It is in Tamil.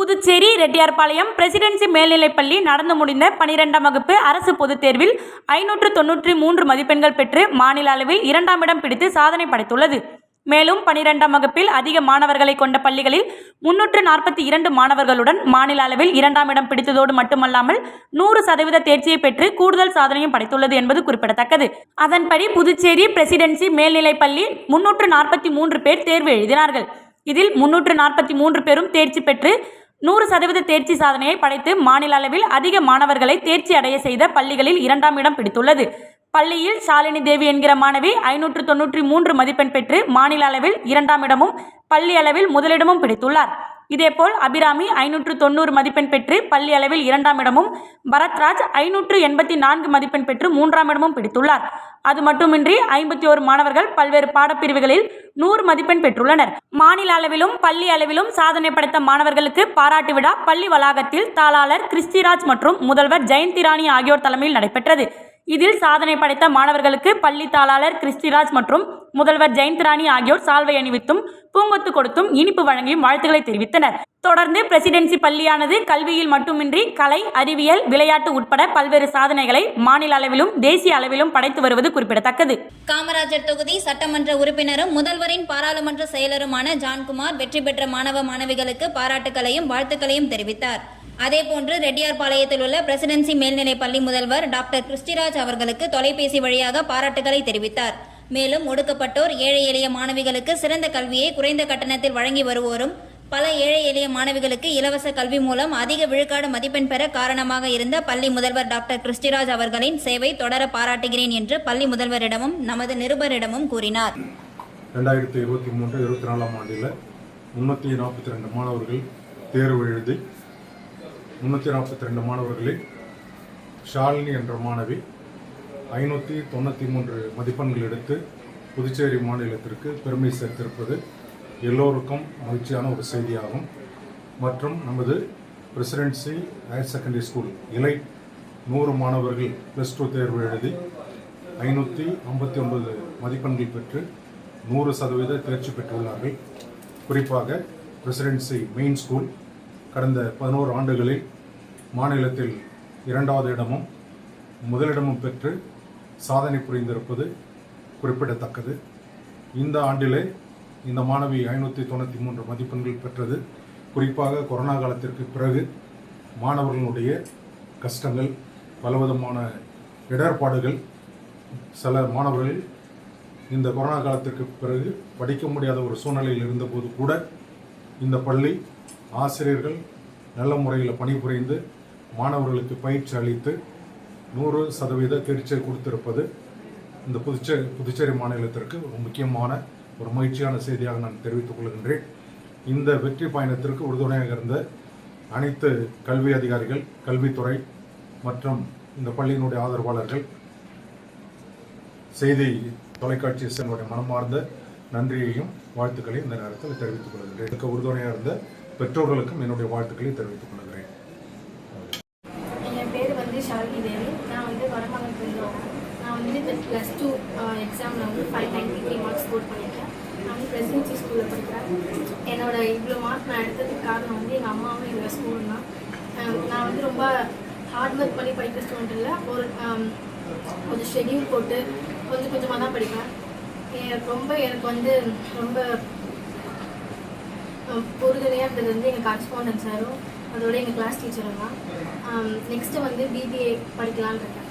புதுச்சேரி ரெட்டியார்பாளையம் பிரசிடென்சி மேல்நிலைப்பள்ளி நடந்து முடிந்த பனிரெண்டாம் வகுப்பு அரசு பொதுத் தேர்வில் ஐநூற்று தொன்னூற்றி மூன்று மதிப்பெண்கள் பெற்று மாநில அளவில் இரண்டாம் இடம் பிடித்து சாதனை படைத்துள்ளது. மேலும் பனிரெண்டாம் வகுப்பில் அதிக மாணவர்களை கொண்ட பள்ளிகளில் முன்னூற்று நாற்பத்தி இரண்டு மாணவர்களுடன் மாநில அளவில் இரண்டாம் இடம் பிடித்ததோடு மட்டுமல்லாமல் நூறு சதவீத தேர்ச்சியை பெற்று கூடுதல் சாதனையும் படைத்துள்ளது என்பது குறிப்பிடத்தக்கது. அதன்படி புதுச்சேரி பிரசிடென்சி மேல்நிலைப்பள்ளி முன்னூற்று நாற்பத்தி மூன்று பேர் தேர்வு எழுதினார்கள். இதில் முன்னூற்று நாற்பத்தி மூன்று பேரும் தேர்ச்சி பெற்று நூறு சதவீத தேர்ச்சி சாதனையை படைத்து மாநில அளவில் அதிக மாணவர்களை தேர்ச்சி அடைய செய்த பள்ளிகளில் இரண்டாம் இடம் பிடித்துள்ளது. பள்ளியில் ஷாலினி தேவி என்கிற மாணவி ஐநூற்று தொன்னூற்றி மூன்று மதிப்பெண் பெற்று மாநில அளவில் இரண்டாம் இடமும் பள்ளி அளவில் முதலிடமும் பிடித்துள்ளார். இதேபோல் அபிராமி ஐநூற்று தொண்ணூறு மதிப்பெண் பெற்று பள்ளி அளவில் இரண்டாம் இடமும் பரத்ராஜ் ஐநூற்று எண்பத்தி நான்கு மதிப்பெண் பெற்று மூன்றாம் இடமும் பிடித்துள்ளார். அது மட்டுமின்றி ஐம்பத்தி ஓரு மாணவர்கள் பல்வேறு பாடப்பிரிவுகளில் நூறு மதிப்பெண் பெற்றுள்ளனர். மாநில அளவிலும் பள்ளி அளவிலும் சாதனை படைத்த மாணவர்களுக்கு பாராட்டு விழா பள்ளி வளாகத்தில் தாளாளர் கிறிஸ்டிராஜ் மற்றும் முதல்வர் ஜெயந்தி ராணி ஆகியோர் தலைமையில் நடைபெற்றது. இதில் சாதனை படைத்த மாணவர்களுக்கு பள்ளி தாளாளர் கிறிஸ்டிராஜ் மற்றும் முதல்வர் ஜெயந்த் ராணி ஆகியோர் சால்வை அணிவித்தும் பூங்கொத்து கொடுத்தும் இனிப்பு வழங்கியும் வாழ்த்துக்களை தெரிவித்தனர். தொடர்ந்து பிரசிடென்சி பள்ளியானது கல்வியில் மட்டுமின்றி கலை அறிவியல் விளையாட்டு உட்பட பல்வேறு சாதனைகளை மாநில அளவிலும் தேசிய அளவிலும் படைத்து வருவது குறிப்பிடத்தக்கது. காமராஜர் தொகுதி சட்டமன்ற உறுப்பினரும் முதல்வரின் பாராளுமன்ற செயலருமான ஜான்குமார் வெற்றி பெற்ற மாணவ மாணவிகளுக்கு பாராட்டுக்களையும் வாழ்த்துக்களையும் தெரிவித்தார். அதேபோன்று ரெட்டியார்பாளையத்தில் உள்ள பிரசிடென்சி மேல்நிலைப் பள்ளி முதல்வர் டாக்டர் கிறிஸ்டிராஜ் அவர்களுக்கு தொலைபேசி வழியாக பாராட்டுகளை தெரிவித்தார். மேலும் ஒடுக்கப்பட்டோர் ஏழை எளிய மாணவிகளுக்கு சிறந்த கல்வியை குறைந்த கட்டணத்தில் வழங்கி வருவோரும் பல ஏழை எளிய மாணவிகளுக்கு இலவச கல்வி மூலம் அதிக விழுக்காடு மதிப்பெண் பெற காரணமாக இருந்த பள்ளி முதல்வர் டாக்டர் கிறிஸ்டிராஜ் அவர்களின் சேவை தொடர பாராட்டுகிறேன் என்று பள்ளி முதல்வரிடமும் நமது நிருபரிடமும் கூறினார். ரெண்டாயிரத்தி இருபத்தி மூன்று இருபத்தி நாலாம் ஆண்டில் முன்னூற்றி நாற்பத்தி ரெண்டு மாணவர்கள் தேர்வு எழுதி முந்நூற்றி நாற்பத்தி ரெண்டு மாணவர்களில் ஷாலினி என்ற மாணவி ஐநூற்றி தொண்ணூற்றி மூன்று மதிப்பெண்கள் எடுத்து புதுச்சேரி மாநிலத்திற்கு பெருமை சேர்த்திருப்பது எல்லோருக்கும் மகிழ்ச்சியான ஒரு செய்தியாகும். மற்றும் நமது பிரசிடென்சி ஹையர் செகண்டரி ஸ்கூல் இலை நூறு மாணவர்கள் ப்ளஸ் டூ தேர்வு எழுதி ஐநூற்றி ஐம்பத்தி ஒன்பது மதிப்பெண்கள் பெற்று நூறு சதவீத தேர்ச்சி பெற்றுள்ளார்கள். குறிப்பாக பிரசிடென்சி மெயின் ஸ்கூல் கடந்த பதினோரு ஆண்டுகளில் மாநிலத்தில் இரண்டாவது இடமும் முதலிடமும் பெற்று சாதனை புரிந்திருப்பது குறிப்பிடத்தக்கது. இந்த ஆண்டிலே இந்த மாணவி ஐநூற்றி தொண்ணூற்றி மூன்று மதிப்பெண்கள் பெற்றது. குறிப்பாக கொரோனா காலத்திற்கு பிறகு மாணவர்களுடைய கஷ்டங்கள் பலவிதமான இடர்பாடுகள் சில மாணவர்கள் இந்த கொரோனா காலத்திற்கு பிறகு படிக்க முடியாத ஒரு சூழ்நிலையில் இருந்தபோது கூட இந்த பள்ளி ஆசிரியர்கள் நல்ல முறையில் பணிபுரிந்து மாணவர்களுக்கு பயிற்சி அளித்து நூறு சதவீத தேர்ச்சியை கொடுத்திருப்பது இந்த புதுச்சேரி புதுச்சேரி மாநிலத்திற்கு ஒரு முக்கியமான ஒரு மகிழ்ச்சியான செய்தியாக நான் தெரிவித்துக் கொள்கின்றேன். இந்த வெற்றி பயணத்திற்கு உறுதுணையாக இருந்த அனைத்து கல்வி அதிகாரிகள் கல்வித்துறை மற்றும் இந்த பள்ளியினுடைய ஆதரவாளர்கள் செய்தி தொலைக்காட்சி என்னுடைய மனமார்ந்த நன்றியையும் வாழ்த்துக்களையும் இந்த நேரத்தில் தெரிவித்துக் கொள்கின்றேன். உறுதுணையாக இருந்த பெற்றோர்களுக்கும் என்னுடைய வாழ்த்துக்களை தெரிவித்துக் கொள்கிறேன். என் பேர் வந்து ஷாலினி தேவி. நான் வந்து வடமங்கல் நான் வந்து ப்ளஸ் டூ எக்ஸாமில் வந்து five ninety three marks score பண்ணியிருக்கேன். நான் வந்து பிரசிடென்சி ஸ்கூலில் படிக்கிறேன். என்னோட இவ்வளோ மார்க் நான் எடுத்ததுக்கு காரணம் வந்து எங்கள் அம்மாவும் எங்கள் ஸ்கூல் தான். நான் வந்து ரொம்ப ஹார்ட் ஒர்க் பண்ணி படிக்கிற ஸ்டூடெண்ட் இல்லை. ஒரு கொஞ்சம் ஷெடியூல் போட்டு கொஞ்சம் கொஞ்சமாக தான் படிப்பேன். ரொம்ப எனக்கு வந்து ரொம்ப பொறுதுணையாக இருந்தது வந்து எங்கள் கரஸ்பாண்டன்ட் சாரும் அதோட எங்கள் கிளாஸ் டீச்சரும் தான். நெக்ஸ்ட்டு வந்து பிபிஏ படிக்கலான்னு இருக்கேன்.